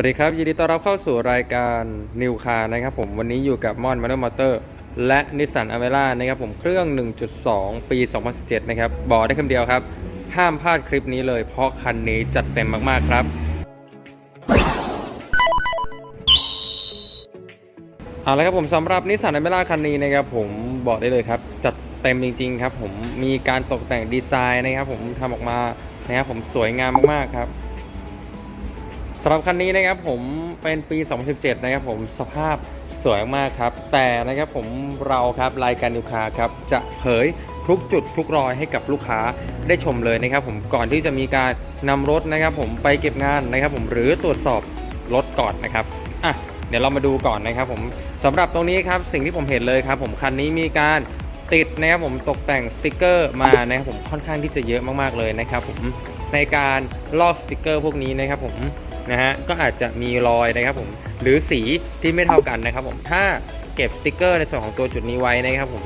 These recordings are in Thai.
วัสดีครับยินดีต้อนรับเข้าสู่รายการนิวคาร์นะครับผมวันนี้อยู่กับมอนมา n มอเตอร์และนิสสันอเมร่านะครับผมเครื่อง 1.2 ปี 2017 นะครับ บอกได้คำเดียวครับ ห้ามพลาดคลิปนี้เลย เพราะคันนี้จัดเต็มมาก ๆ ครับ เอาละครับผมสำหรับนิสสันอเมร่าคันนี้นะครับผมบอกได้เลยครับ จัดเต็มจริง ๆ ครับ ผมมีการตกแต่งดีไซน์นะครับผมทำออกมานะครับผมสวยงามมากๆครับ สำหรับคันนี้นะครับผมเป็นปี 2017 นะครับผมสภาพสวยมากครับ แต่นะครับผมเราครับรายการนิวคาครับจะเผยทุกจุดทุกรอยให้กับลูกค้าได้ชมเลยนะครับผมก่อนที่จะมีการนำรถนะครับผมไปเก็บงานนะครับผมหรือตรวจสอบรถก่อนนะครับอะเดี๋ยวเรามาดูก่อนนะครับผมสำหรับตรงนี้ครับสิ่งที่ผมเห็นเลยครับผมคันนี้มีการติดนะครับผมตกแต่งสติกเกอร์มานะครับผมค่อนข้างที่จะเยอะมากๆเลยนะครับผมในการลอกสติกเกอร์พวกนี้นะครับผม นะฮะก็อาจจะมีรอยนะครับผมหรือสีที่ไม่เท่ากันนะครับผมถ้าเก็บสติกเกอร์ในส่วนของตัวจุดนี้ไว้นะครับผม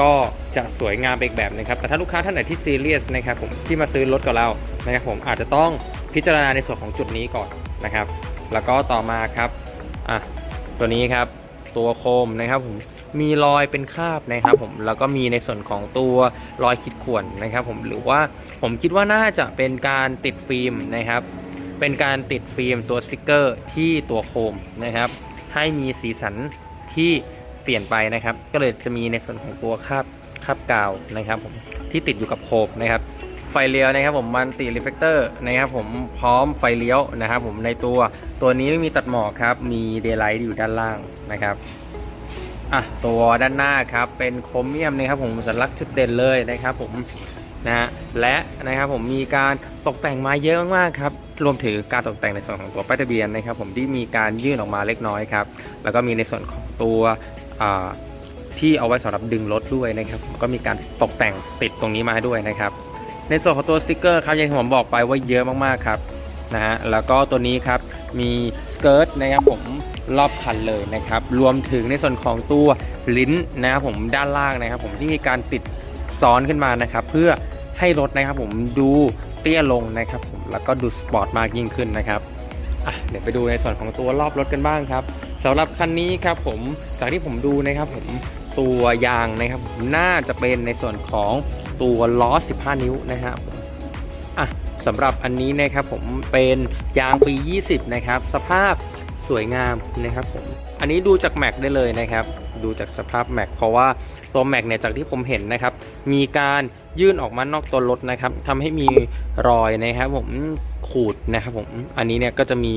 ก็จะสวยงามไปอีกแบบนะครับ แต่ถ้าลูกค้าท่านไหนที่ซีเรียสนะครับผมที่มาซื้อรถกับเรานะครับผมอาจจะต้องพิจารณาในส่วนของจุดนี้ก่อนนะครับ แล้วก็ต่อมาครับอะตัวนี้ครับตัวโคมนะครับผมมีรอยเป็นคราบนะครับผมแล้วก็มีในส่วนของตัวรอยขีดข่วนนะครับผมหรือว่าผมคิดว่าน่าจะเป็นการติดฟิล์มนะครับ เป็นการติดฟิล์มตัวสติกเกอร์ที่ตัวโคมนะครับ ให้มีสีสันที่เปลี่ยนไปนะครับ ก็เลยจะมีในส่วนของตัวคาบคาบกาวนะครับผมที่ติดอยู่กับโคมนะครับ ไฟเลี้ยวนะครับผมมันติรีเฟกเตอร์นะครับผมพร้อมไฟเลี้ยวนะครับผมในตัวตัวนี้ไม่มีตัดหมอกครับ มีเดย์ไลท์อยู่ด้านล่างนะครับอะตัวด้านหน้าครับเป็นโครเมียมนะครับผมสัญลักษณ์จุดเด่นเลยนะครับผม นะฮะและนะครับผมมีการตกแต่งมาเยอะมากครับรวมถึงการตกแต่งในส่วนของตัวป้ายทะเบียนนะครับผมที่มีการยื่นออกมาเล็กน้อยครับแล้วก็มีในส่วนของตัวที่เอาไว้สำหรับดึงรถด้วยนะครับก็มีการตกแต่งติดตรงนี้มาด้วยนะครับ ในส่วนของตัวสติกเกอร์ครับอย่างที่ผมบอกไปว่าเยอะมากๆครับนะฮะแล้วก็ตัวนี้ครับมีสเกิร์ตนะครับผมรอบคันเลยนะครับ รวมถึงในส่วนของตัวลิ้นนะครับผมด้านล่างนะครับ ผมที่มีการติด ซ้อนขึ้นมานะครับ เพื่อให้รถนะครับผมดูเตี้ยลงนะครับผมแล้วก็ดูสปอร์ตมากยิ่งขึ้นนะครับอะเดี๋ยวไปดูในส่วนของตัวรอบรถกันบ้างครับสำหรับคันนี้ครับผมจากที่ผมดูนะครับผมตัวยางนะครับผมน่าจะเป็นในส่วนของตัวล้อ 15 นิ้วนะฮะผมอะสำหรับอันนี้นะครับผมเป็นยางปี 20 นะครับ สภาพ สวยงามนะครับผมอันนี้ดูจากแม็กได้เลยนะครับ ดูจากสภาพแม็กเพราะว่าตัวแม็กเนี่ยจากที่ผมเห็นนะครับ มีการยื่นออกมานอกตัวรถนะครับทำให้มีรอยนะครับผมขูดนะครับผมอันนี้เนี่ยก็จะมี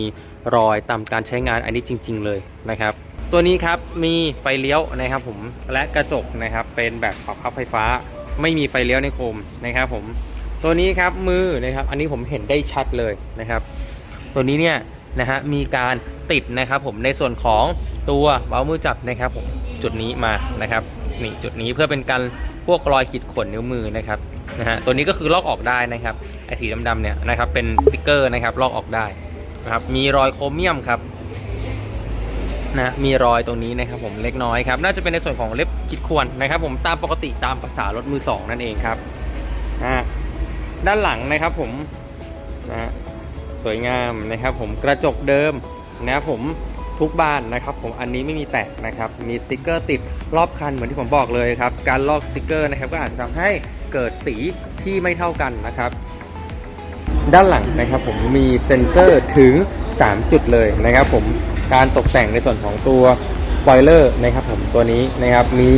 รอยตามการใช้งานอันนี้จริง ๆ เลยนะครับตัวนี้ครับมีไฟเลี้ยวนะครับผมและกระจกนะครับเป็นแบบปรับพับไฟฟ้า ไม่มีไฟเลี้ยวในโคมนะครับผมตัวนี้ครับมือนะครับอันนี้ผมเห็นได้ชัดเลยนะครับ ตัวนี้เนี่ย นะฮะมีการติดนะครับผมในส่วนของตัวเบ้ามือจับนะครับผมจุดนี้มานะครับนี่จุดนี้เพื่อเป็นการพวกรอยขีดข่วนนิ้วมือนะครับนะฮะตัวนี้ก็คือลอกออกได้นะครับไอสีดำๆเนี่ยนะครับเป็นสติกเกอร์นะครับลอกออกได้นะครับมีรอยโครเมียมครับนะมีรอยตรงนี้นะครับผมเล็กน้อยครับน่าจะเป็นในส่วนของเล็บขีดข่วนนะครับ ผมตามปกติตามภาษารถมือสองนั่นเองครับอ่าด้านหลังนะครับผมนะ สวยงามนะครับผมกระจกเดิมนะครับผมทุกบ้านนะครับผมอันนี้ไม่มีแตกนะครับมีสติกเกอร์ติดรอบคันเหมือนที่ผมบอกเลยครับการลอกสติกเกอร์นะครับก็อาจจะทำให้เกิดสีที่ไม่เท่ากันนะครับ ด้านหลังนะครับผมมีเซ็นเซอร์ถึง 3 จุดเลยนะครับผมการตกแต่งในส่วนของตัวสปอยเลอร์นะครับผมตัวนี้นะครับมี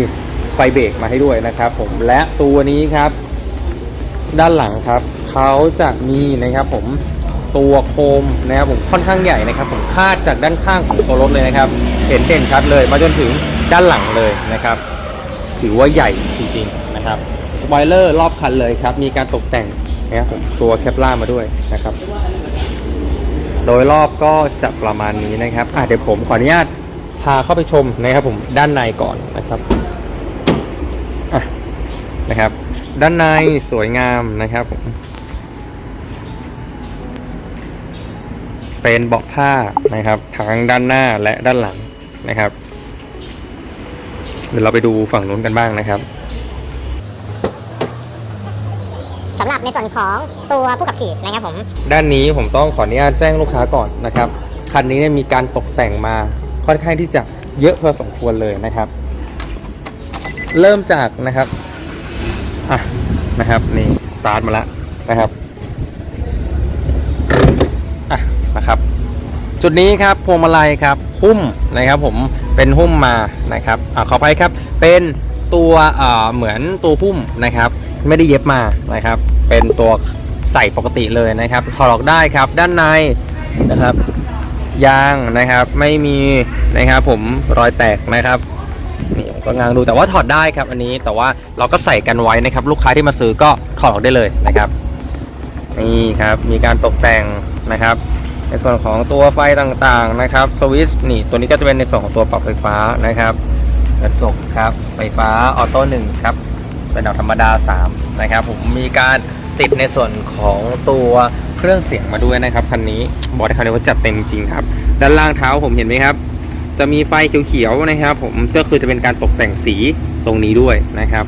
ไฟเบรกมาให้ด้วยนะครับผมและตัวนี้ครับ ด้านหลังครับเขาจะมีนะครับผม ตัวโคมนะครับผมค่อนข้างใหญ่นะครับ ผมคาดจากด้านข้างของตัวรถเลยนะครับ เห็นเด่นชัดเลย มาจนถึงด้านหลังเลยนะครับ ถือว่าใหญ่จริงๆนะครับสปอยเลอร์รอบคันเลยครับ มีการตกแต่งนะครับผมตัวแคปล่ามาด้วยนะครับ โดยรอบก็จะประมาณนี้นะครับอะเดี๋ยวผมขออนุญาตพาเข้าไปชมนะครับผมด้านในก่อนนะครับอะนะครับ ด้านในสวยงามนะครับผม เป็นเบาะผ้านะครับทั้งด้านหน้าและด้านหลังนะครับ เดี๋ยวเราไปดูฝั่งนู้นกันบ้างนะครับสำหรับในส่วนของตัวผู้ขับขี่นะครับผมด้านนี้ผมต้องขออนุญาตแจ้งลูกค้าก่อนนะครับคันนี้เนี่ยมีการตกแต่งมาค่อนข้างที่จะเยอะพอสมควรเลยนะครับ เริ่มจากนะครับอะนะครับนี่สตาร์ทมาแล้วนะครับอะ นะครับ จุดนี้ครับพวงมาลัยครับหุ้มนะครับผมเป็นหุ้มมานะครับอ่าขอไปครับเป็นตัวเหมือนตัวหุ้มนะครับ ไม่ได้เย็บมานะครับ เป็นตัวใส่ปกติเลยนะครับถอดออกได้ครับด้านในนะครับยางนะครับไม่มีนะครับผมรอยแตกนะครับนี่ผมก็งางดูแต่ว่าถอดได้ครับอันนี้แต่ว่าเราก็ใส่กันไว้นะครับ ลูกค้าที่มาซื้อก็ถอดออกได้เลยนะครับนี่ครับมีการตกแต่งนะครับ ในส่วนของตัวไฟต่างๆนะครับสวิตช์นี่ตัวนี้ก็จะเป็นในส่วนของตัวปรับไฟฟ้านะครับกระจกครับไฟฟ้าออโต้หนึ่งครับเป็นแบบธรรมดา 3 นะครับ ผมมีการติดในส่วนของตัวเครื่องเสียงมาด้วยนะครับคันนี้บอกได้คำเดียวว่าจัดเต็มจริงครับ ด้านล่างเท้าผมเห็นไหมครับ จะมีไฟเขียวๆนะครับผมก็คือจะเป็นการตกแต่งสีตรงนี้ด้วยนะครับ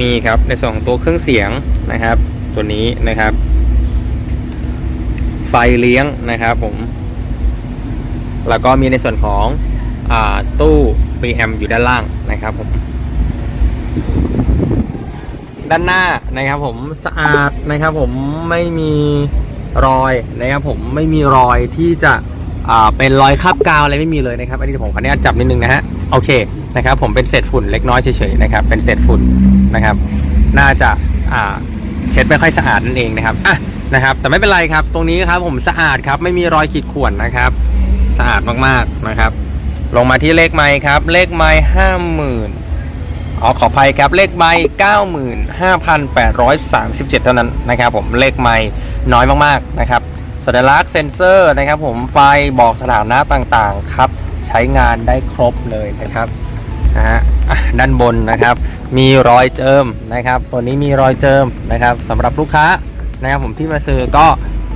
มีครับในส่วนของตัวเครื่องเสียงนะครับ ตัวนี้นะครับ ไฟเลี้ยงนะครับผม แล้วก็มีในส่วนของอตู้ preamp อยู่ด้านล่างนะครับผม ด้านหน้านะครับผมสะอาดนะครับผมไม่มีรอยนะครับผมไม่มีรอยที่จะเป็นรอยคราบกาวอะไรไม่มีเลยนะครับ อันนี้ผมขออนุญาตจับนิดนึงนะฮะโอเคนะครับ ผมเป็นเศษฝุ่นเล็กน้อยเฉยๆนะครับ เป็นเศษฝุ่นนะครับ น่าจะเช็ดไม่ค่อยสะอาดนั่นเองนะครับอะ นะครับ แต่ไม่เป็นไรครับ ตรงนี้ครับผมสะอาดครับ ไม่มีรอยขีดข่วนนะครับ สะอาดมากๆนะครับ ลงมาที่เลขไม้ครับ เลขไม้ห้าหมื่นอ๋อขออภัยครับเลขไม้95,837 เท่านั้นนะครับผมเลขไม้น้อยมากๆนะครับสัญลักษณ์เซ็นเซอร์นะครับผมไฟบอกสถานะต่างๆครับใช้งานได้ครบเลยนะครับนะฮะอะด้านบนนะครับ มีรอยเจิมนะครับ ตัวนี้มีรอยเจิมนะครับสำหรับลูกค้า นะครับผมที่มาซื้อก็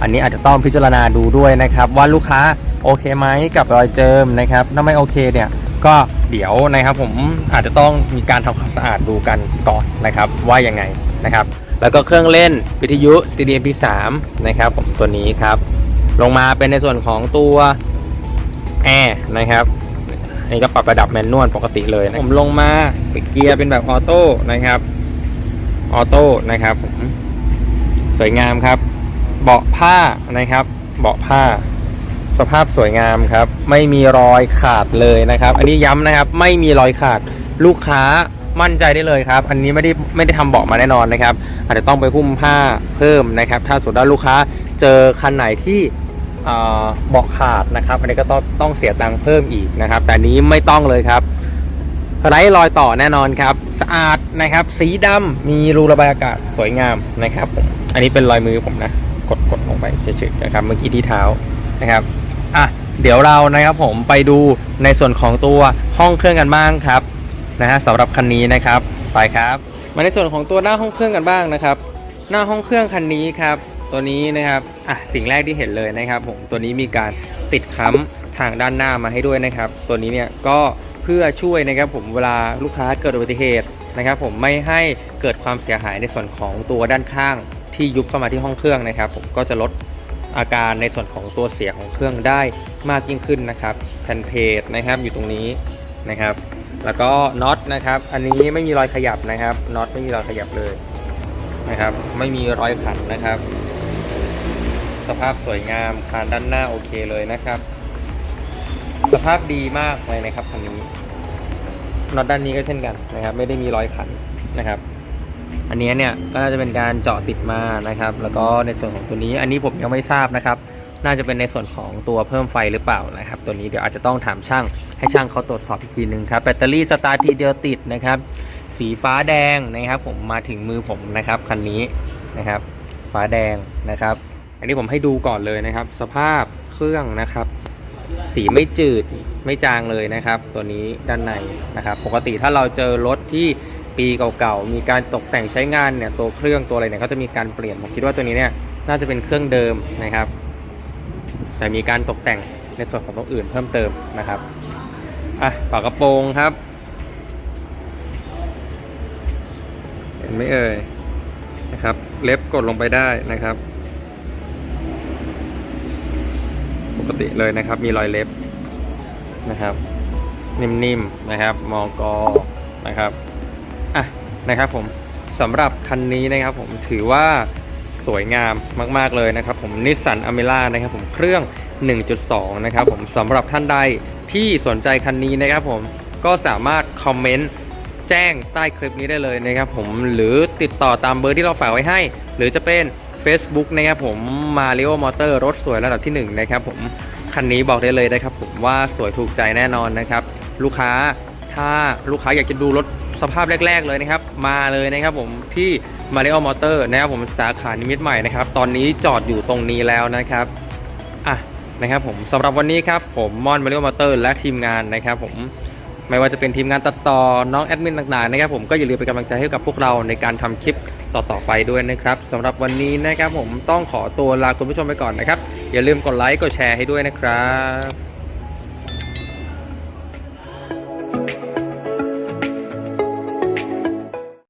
อันนี้อาจจะต้องพิจารณาดูด้วยนะครับ ว่าลูกค้าโอเคไหมกับรอยเจิมนะครับถ้าไม่โอเคเนี่ยก็เดี๋ยวนะครับผมอาจจะต้องมีการทำความสะอาดดูกันก่อนนะครับว่ายังไงนะครับแล้วก็เครื่องเล่นวิทยุ CD MP3 นะครับผมตัวนี้ครับลงมาเป็นในส่วนของตัวแอร์นะครับอันนี้ก็ปรับระดับแมนนวลปกติเลยนะผมลงมาปิดเกียร์เป็นแบบออโต้นะครับออโต้นะครับผม สวยงามครับ เบาะผ้านะครับ เบาะผ้า สภาพสวยงามครับ ไม่มีรอยขาดเลยนะครับ อันนี้ย้ำนะครับ ไม่มีรอยขาดลูกค้ามั่นใจได้เลยครับ อันนี้ไม่ได้ไม่ได้ทำเบาะมาแน่นอนนะครับ อาจจะต้องไปหุ้มผ้าเพิ่มนะครับ ถ้าสมมติว่าลูกค้าเจอคันไหนที่เบาะขาดนะครับ อันนี้ก็ต้องต้องเสียตังค์เพิ่มอีกนะครับ แต่นนี้ไม่ต้องเลยครับไร้รอยต่อแน่นอนครับ สะอาดนะครับ สีดำมีรูระบายอากาศสวยงามนะครับผม อันนี้เป็นรอยมือผมนะ กดกดลงไปเฉยๆนะครับ เมื่อกี้ที่เท้านะครับอะเดี๋ยวเรานะครับผมไปดูในส่วนของตัวห้องเครื่องกันบ้างครับนะฮะสำหรับคันนี้นะครับไปครับ มาในส่วนของตัวหน้าห้องเครื่องกันบ้างนะครับ หน้าห้องเครื่องคันนี้ครับ ตัวนี้นะครับอะสิ่งแรกที่เห็นเลยนะครับ ผมตัวนี้มีการติดค้ำทางด้านหน้ามาให้ด้วยนะครับ ตัวนี้เนี่ยก็เพื่อช่วยนะครับผมเวลาลูกค้าเกิดอุบัติเหตุนะครับ ผมไม่ให้เกิดความเสียหายในส่วนของตัวด้านข้าง ที่ยุบเข้ามาที่ห้องเครื่องนะครับ ผมก็จะลดอาการในส่วนของตัวเสียงของเครื่องได้มากยิ่งขึ้นนะครับแผ่นเพจนะครับอยู่ตรงนี้นะครับ แล้วก็น็อตนะครับ อันนี้ไม่มีรอยขยับนะครับน็อตไม่มีรอยขยับเลยนะครับ ไม่มีรอยขันนะครับ สภาพสวยงามคานด้านหน้าโอเคเลยนะครับ สภาพดีมากเลยนะครับคันนี้น็อตด้านนี้ก็เช่นกันนะครับ ไม่ได้มีรอยขันนะครับ อันนี้เนี่ยก็น่าจะเป็นการเจาะติดมานะครับ แล้วก็ในส่วนของตัวนี้อันนี้ผมยังไม่ทราบนะครับ น่าจะเป็นในส่วนของตัวเพิ่มไฟหรือเปล่านะครับ ตัวนี้เดี๋ยวอาจจะต้องถามช่างให้ช่างเขาตรวจสอบอีกทีหนึ่งครับแบตเตอรี่สตาร์ททีเดียวติดนะครับ สีฟ้าแดงนะครับ ผมมาถึงมือผมนะครับคันนี้นะครับ ฟ้าแดงนะครับ อันนี้ผมให้ดูก่อนเลยนะครับ สภาพเครื่องนะครับ สีไม่จืดไม่จางเลยนะครับ ตัวนี้ด้านในนะครับ ปกติถ้าเราเจอรถที่ ปีเก่าๆ มีการตกแต่งใช้งานเนี่ยตัวเครื่องตัวอะไรเนี่ยก็จะมีการเปลี่ยน ผมคิดว่าตัวนี้เนี่ยน่าจะเป็นเครื่องเดิมนะครับ แต่มีการตกแต่งในส่วนของตัวอื่นเพิ่มเติมนะครับอะฝากระโปรงครับ เห็นไหมเอ่ยนะครับ เล็บกดลงไปได้นะครับ ปกติเลยนะครับ มีรอยเล็บนะครับ นิ่มๆนะครับ มอกอนะครับ อะนะครับผมสำหรับคันนี้นะครับผมถือว่าสวยงามมาก ๆ เลยนะครับผมนิสสันอเมร่านะครับผมเครื่อง 1.2 นะครับผมสำหรับท่านใดที่สนใจคันนี้นะครับผมก็สามารถคอมเมนต์แจ้งใต้คลิปนี้ได้เลยนะครับผมหรือติดต่อตามเบอร์ที่เราฝากไว้ให้ หรือจะเป็น Facebook นะครับผม Mario Motor รถสวยระดับที่ 1 นะครับผมคันนี้บอกได้เลยนะครับผมว่าสวยถูกใจแน่นอนนะครับ ลูกค้าถ้าลูกค้าอยากจะดูรถ สภาพแรก ๆ เลยนะครับ มาเลยนะครับผมที่ Mario Motor นะครับผมสาขานิมิตรใหม่นะครับ ตอนนี้จอดอยู่ตรงนี้แล้วนะครับอะนะครับผมสำหรับวันนี้ครับผมมอน Mario Motor และทีมงานนะครับผมไม่ว่าจะเป็นทีมงานตัดต่อน้องแอดมินต่างๆนะครับผมก็อย่าลืมเป็นกำลังใจให้กับพวกเราในการทำคลิปต่อๆไปด้วยนะครับสำหรับวันนี้นะครับผมต้องขอตัวลาคุณผู้ชมไปก่อนนะครับ อย่าลืมกดไลค์กดแชร์ให้ด้วยนะครับ